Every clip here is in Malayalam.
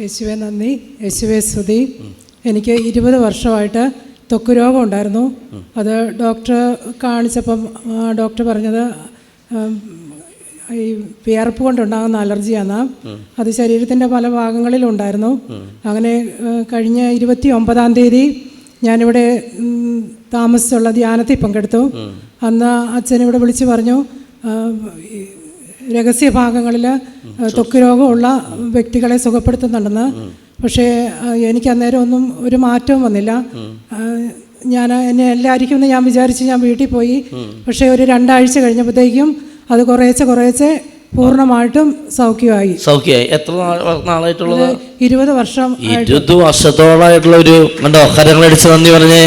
യേശുവെ നന്ദി. യേശുവെ സ്തുതി. എനിക്ക് ഇരുപത് വർഷമായിട്ട് ത്വക്ക് രോഗം ഉണ്ടായിരുന്നു. അത് ഡോക്ടർ കാണിച്ചപ്പം ഡോക്ടർ പറഞ്ഞത് ഈ വിയർപ്പ് കൊണ്ടുണ്ടാകുന്ന അലർജിയാണ് അത് ശരീരത്തിന്റെ പല ഭാഗങ്ങളിലും ഉണ്ടായിരുന്നു അങ്ങനെ കഴിഞ്ഞ ഇരുപത്തി ഒമ്പതാം തീയതി ഞാനിവിടെ താമസിച്ചുള്ള ധ്യാനത്തിൽ പങ്കെടുത്തു. അന്ന് അച്ഛൻ ഇവിടെ വിളിച്ച് പറഞ്ഞു രഹസ്യ ഭാഗങ്ങളിൽ ത്വക്ക് രോഗമുള്ള വ്യക്തികളെ സുഖപ്പെടുത്തുന്നുണ്ടെന്ന്. പക്ഷേ എനിക്ക് അന്നേരം ഒന്നും ഒരു മാറ്റവും വന്നില്ല. ഞാൻ എന്നെ എല്ലാവർക്കും ഞാൻ വിചാരിച്ച് ഞാൻ വീട്ടിൽ പോയി. പക്ഷേ ഒരു രണ്ടാഴ്ച കഴിഞ്ഞപ്പോഴത്തേക്കും അത് കുറേശ്ശെ കുറേശ്ശെ പൂർണമായിട്ടും സൗഖ്യമായി. സൗഖ്യമായി. എത്ര നാളായിട്ടുള്ളത്? ഇരുപത് വർഷം ഇരുപത് വർഷത്തോളായിട്ടുള്ള ഒരു കണ്ടോ കരങ്ങളടിച്ച് നന്ദി പറഞ്ഞേ.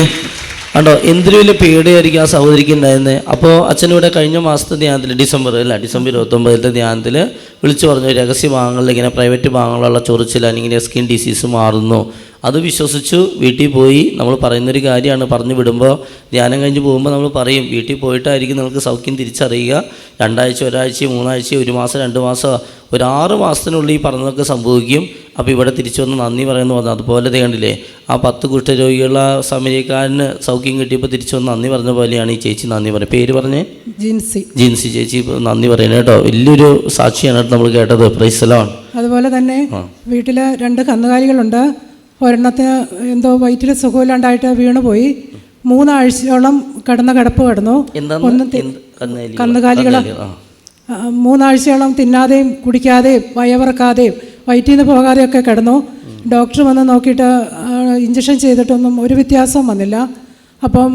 കണ്ടോ എന്തിനു വലിയ പേടിയായിരിക്കും ആ സഹോദരിക്ക് ഉണ്ടായിരുന്നത് അപ്പോൾ അച്ഛൻ ഇവിടെ കഴിഞ്ഞ മാസത്തെ ധ്യാനത്തിൽ ഡിസംബർ അല്ല? ഡിസംബർ ഇരുപത്തൊമ്പതിലത്തെ ധ്യാനത്തിൽ വിളിച്ചു പറഞ്ഞു രഹസ്യ ഭാഗങ്ങളിൽ ഇങ്ങനെ പ്രൈവറ്റ് ഭാഗങ്ങളുള്ള ചൊറിച്ചിൽ അല്ലെങ്കിൽ സ്കിൻ ഡിസീസ് മാറുന്നു. അത് വിശ്വസിച്ചു വീട്ടിൽ പോയി നമ്മൾ പറയുന്നൊരു കാര്യമാണ്. പറഞ്ഞു വിടുമ്പോൾ ധ്യാനം കഴിഞ്ഞ് പോകുമ്പോൾ നമ്മൾ പറയും വീട്ടിൽ പോയിട്ടായിരിക്കും നിങ്ങൾക്ക് സൗഖ്യം തിരിച്ചറിയുക. രണ്ടാഴ്ച ഒരാഴ്ച മൂന്നാഴ്ച ഒരു മാസം രണ്ട് മാസം ഒരു ആറ് മാസത്തിനുള്ളിൽ ഈ പറഞ്ഞതൊക്കെ സംഭവിക്കും. അപ്പോൾ ഇവിടെ തിരിച്ചു വന്ന് നന്ദി പറയുന്നു പറഞ്ഞു. അതുപോലെ കണ്ടില്ലേ ആ പത്ത് കുഷ്ഠരോഗികളുടെ സമരക്കാരന് സൗഖ്യം കിട്ടിയപ്പോൾ തിരിച്ചു വന്ന് നന്ദി പറഞ്ഞ പോലെയാണ് ഈ ചേച്ചി നന്ദി പറയുന്നത്. പേര് പറഞ്ഞേ? ജിൻസി. ജിൻസി ചേച്ചി നന്ദി പറയുന്നത് കേട്ടോ. വലിയൊരു സാക്ഷിയാണ് നമ്മൾ കേട്ടത്. പ്രൈസലോൺ അതുപോലെ തന്നെ വീട്ടിലെ വീട്ടിൽ രണ്ട് കന്നുകാലികളുണ്ട്. ഒരെണ്ണത്തിന് എന്തോ വയറ്റിൽ സുഖമില്ലാണ്ടായിട്ട് വീണുപോയി. മൂന്നാഴ്ചയോളം കിടന്ന കിടപ്പ് കിടന്നു. ഒന്ന്? കന്നുകാലികൾ മൂന്നാഴ്ചയോളം തിന്നാതെയും കുടിക്കാതെയും വയവിറക്കാതെയും വയറ്റിൽ നിന്ന് പോകാതെയൊക്കെ കിടന്നു. ഡോക്ടർ വന്ന് നോക്കിയിട്ട് ഇഞ്ചക്ഷൻ ചെയ്തിട്ടൊന്നും ഒരു വ്യത്യാസവും വന്നില്ല. അപ്പം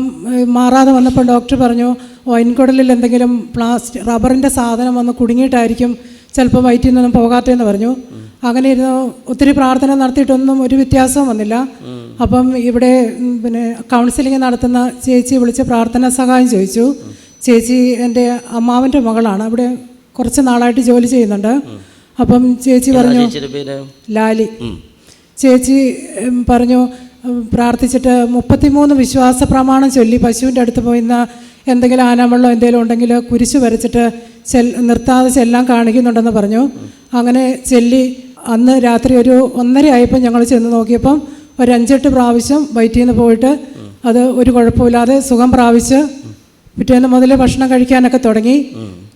മാറാതെ വന്നപ്പോൾ ഡോക്ടർ പറഞ്ഞു വൈൻകുടലിൽ എന്തെങ്കിലും പ്ലാസ്റ്റിക് റബ്ബറിന്റെ സാധനം വന്ന് കുടുങ്ങിയിട്ടായിരിക്കും ചിലപ്പോൾ വയറ്റിൽ നിന്നൊന്നും പോകാത്തതെന്ന് പറഞ്ഞു. അങ്ങനെ ഇരുന്ന് ഒത്തിരി പ്രാർത്ഥന നടത്തിയിട്ടൊന്നും ഒരു വ്യത്യാസവും വന്നില്ല. അപ്പം ഇവിടെ പിന്നെ കൗൺസിലിംഗ് നടത്തുന്ന ചേച്ചി വിളിച്ച് പ്രാർത്ഥന സഹായം ചോദിച്ചു. ചേച്ചി എന്റെ അമ്മാവന്റെ മകളാണ്. അവിടെ കുറച്ച് നാളായിട്ട് ജോലി ചെയ്യുന്നുണ്ട്. അപ്പം ചേച്ചി പറഞ്ഞു ലാലി. ചേച്ചി പറഞ്ഞു പ്രാർത്ഥിച്ചിട്ട് മുപ്പത്തിമൂന്ന് വിശ്വാസ പ്രമാണം ചൊല്ലി പശുവിന്റെ അടുത്ത് പോയിന്ന എന്തെങ്കിലും ആനവെള്ളം എന്തെങ്കിലും ഉണ്ടെങ്കിൽ കുരിശ് വരച്ചിട്ട് ചെൽ നിർത്താതെ ചെല്ലാൻ കാണിക്കുന്നുണ്ടെന്ന് പറഞ്ഞു. അങ്ങനെ ചെല്ലി അന്ന് രാത്രി ഒരു ഒന്നര ആയപ്പോൾ ഞങ്ങൾ ചെന്ന് നോക്കിയപ്പം ഒരു അഞ്ചെട്ട് പ്രാവശ്യം വയറ്റിൽ നിന്ന് പോയിട്ട് അത് ഒരു കുഴപ്പമില്ലാതെ സുഖം പ്രാപിച്ച് പിറ്റേന്ന് മുതൽ ഭക്ഷണം കഴിക്കാനൊക്കെ തുടങ്ങി.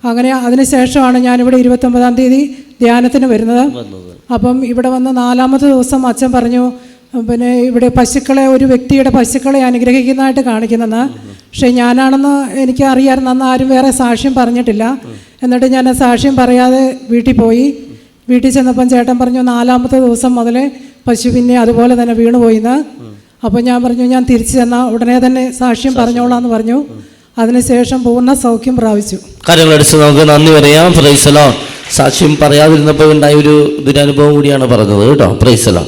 അങ്ങനെ അതിനുശേഷമാണ് ഞാനിവിടെ ഇരുപത്തൊമ്പതാം തീയതി ധ്യാനത്തിന് വരുന്നത്. അപ്പം ഇവിടെ വന്ന് നാലാമത്തെ ദിവസം അച്ഛൻ പറഞ്ഞു പിന്നെ ഇവിടെ പശുക്കളെ ഒരു വ്യക്തിയുടെ പശുക്കളെ അനുഗ്രഹിക്കുന്നതായിട്ട് കാണിക്കുന്നെന്ന്. പക്ഷേ ഞാനാണെന്ന് എനിക്ക് അറിയാമായിരുന്നു അന്ന് ആരും വേറെ സാക്ഷ്യം പറഞ്ഞിട്ടില്ല. എന്നിട്ട് ഞാൻ ആ സാക്ഷ്യം പറയാതെ വീട്ടിൽ പോയി. വീട്ടിൽ ചെന്നപ്പം ചേട്ടൻ പറഞ്ഞു നാലാമത്തെ ദിവസം മുതൽ പശു പിന്നെ അതുപോലെ തന്നെ വീണുപോയിന്ന് അപ്പോൾ ഞാൻ പറഞ്ഞു ഞാൻ തിരിച്ചു ചെന്നാൽ ഉടനെ തന്നെ സാക്ഷ്യം പറഞ്ഞോളാം എന്ന് പറഞ്ഞു. അതിനുശേഷം പൂർണ സൗഖ്യം പ്രാപിച്ചു. കരങ്ങളടിച്ച് നമുക്ക് നന്ദി പറയാം. പ്രൈസലോ സാക്ഷ്യം പറയാതിരുന്നപ്പോൾ ഉണ്ടായ ഒരു ദുരനുഭവം കൂടിയാണ് പറഞ്ഞത് കേട്ടോ. പ്രൈസലോ